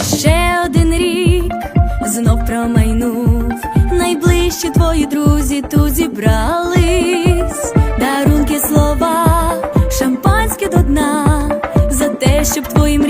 І ще один рік знов промайнув, найближчі твої друзі тут зібрались, дарунки слова, шампанське до дна. За те, щоб твої мрії